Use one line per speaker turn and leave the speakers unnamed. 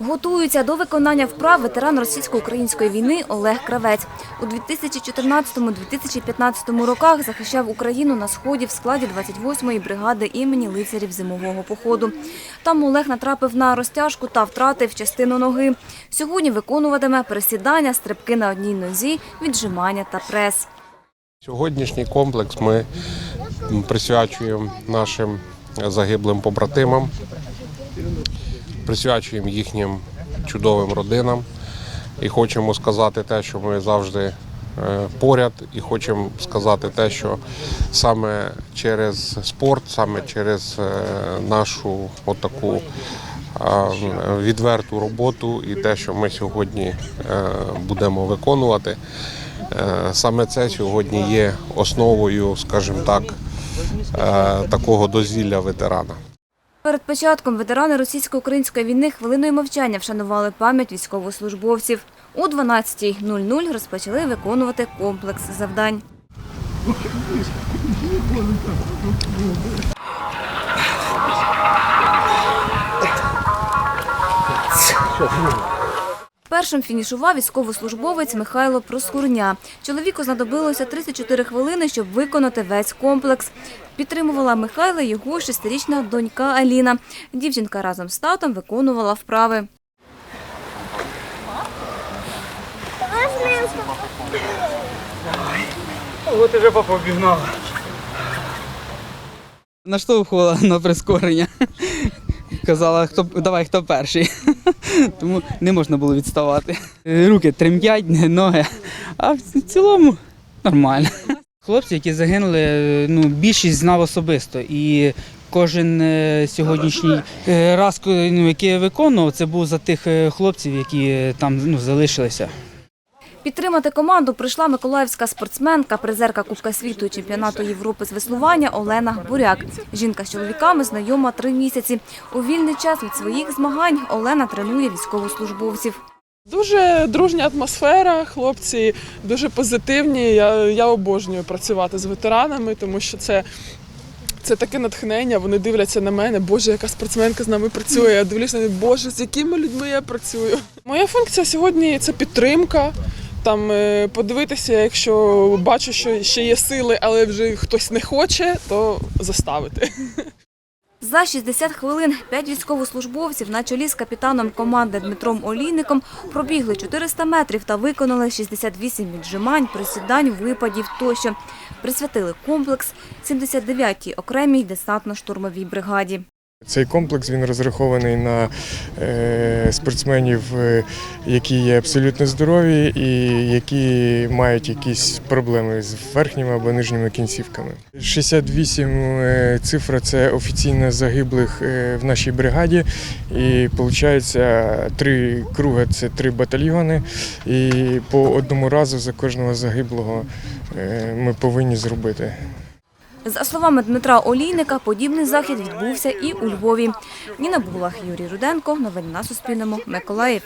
Готується до виконання вправ ветеран російсько-української війни Олег Кравець. У 2014-2015 роках захищав Україну на сході в складі 28-ї бригади імені лицарів зимового походу. Там Олег натрапив на розтяжку та втратив частину ноги. Сьогодні виконуватиме присідання, стрибки на одній нозі, віджимання та прес.
Сьогоднішній комплекс ми присвячуємо нашим загиблим побратимам, присвячуємо їхнім чудовим родинам і хочемо сказати те, що ми завжди е, поряд, і хочемо сказати те, що саме через спорт, саме через е, нашу отаку відверту роботу і те, що ми сьогодні е, будемо виконувати. Саме це сьогодні є основою, скажімо так, такого дозвілля ветерана.
Перед початком ветерани російсько-української війни хвилиною мовчання вшанували пам'ять військовослужбовців. У 12.00 розпочали виконувати комплекс завдань. Першим фінішував військовослужбовець Михайло Проскурня. Чоловіку знадобилося 34 хвилини, щоб виконати весь комплекс. Підтримувала Михайла його шестирічна донька Аліна. Дівчинка разом з татом виконувала вправи.
От уже папа обігнала. Наштовхувала на прискорення. Казала, хто давай хто перший. Тому не можна було відставати. Руки тремтять, ноги. А в цілому нормально. Хлопці, які загинули, ну, більшість знав особисто. І кожен е, сьогоднішній е, раз, ну, який я виконував, це був за тих е, хлопців, які е, там ну, залишилися.
Підтримати команду прийшла миколаївська спортсменка, призерка Кубка світу і чемпіонату Європи з веслування Олена Буряк. Жінка з чоловіками знайома три місяці. У вільний час від своїх змагань Олена тренує військовослужбовців.
Дуже дружня атмосфера, хлопці дуже позитивні. Я, я обожнюю працювати з ветеранами, тому що це, це таке натхнення. Вони дивляться на мене, Боже, яка спортсменка з нами працює. Я дивлюся Боже, з якими людьми я працюю. Моя функція сьогодні це підтримка. Там е, подивитися, якщо бачу, що ще є сили, але вже хтось не хоче, то заставити.
За 60 хвилин п'ять військовослужбовців на чолі з капітаном команди Дмитром Олійником пробігли 400 метрів та виконали 68 віджимань, присідань, випадів тощо. Присвятили комплекс 79-й окремій десантно-штурмовій бригаді.
Цей комплекс він розрахований на е, спортсменів, е, які є абсолютно здорові і які мають якісь проблеми з верхніми або нижніми кінцівками. 68 е, цифра це офіційно загиблих в нашій бригаді. І виходить, три круги це три батальйони. І по одному разу за кожного загиблого ми повинні зробити.
За словами Дмитра Олійника, подібний захід відбувся і у Львові. Ніна Булах, Юрій Руденко. Новини на Суспільному. Миколаїв.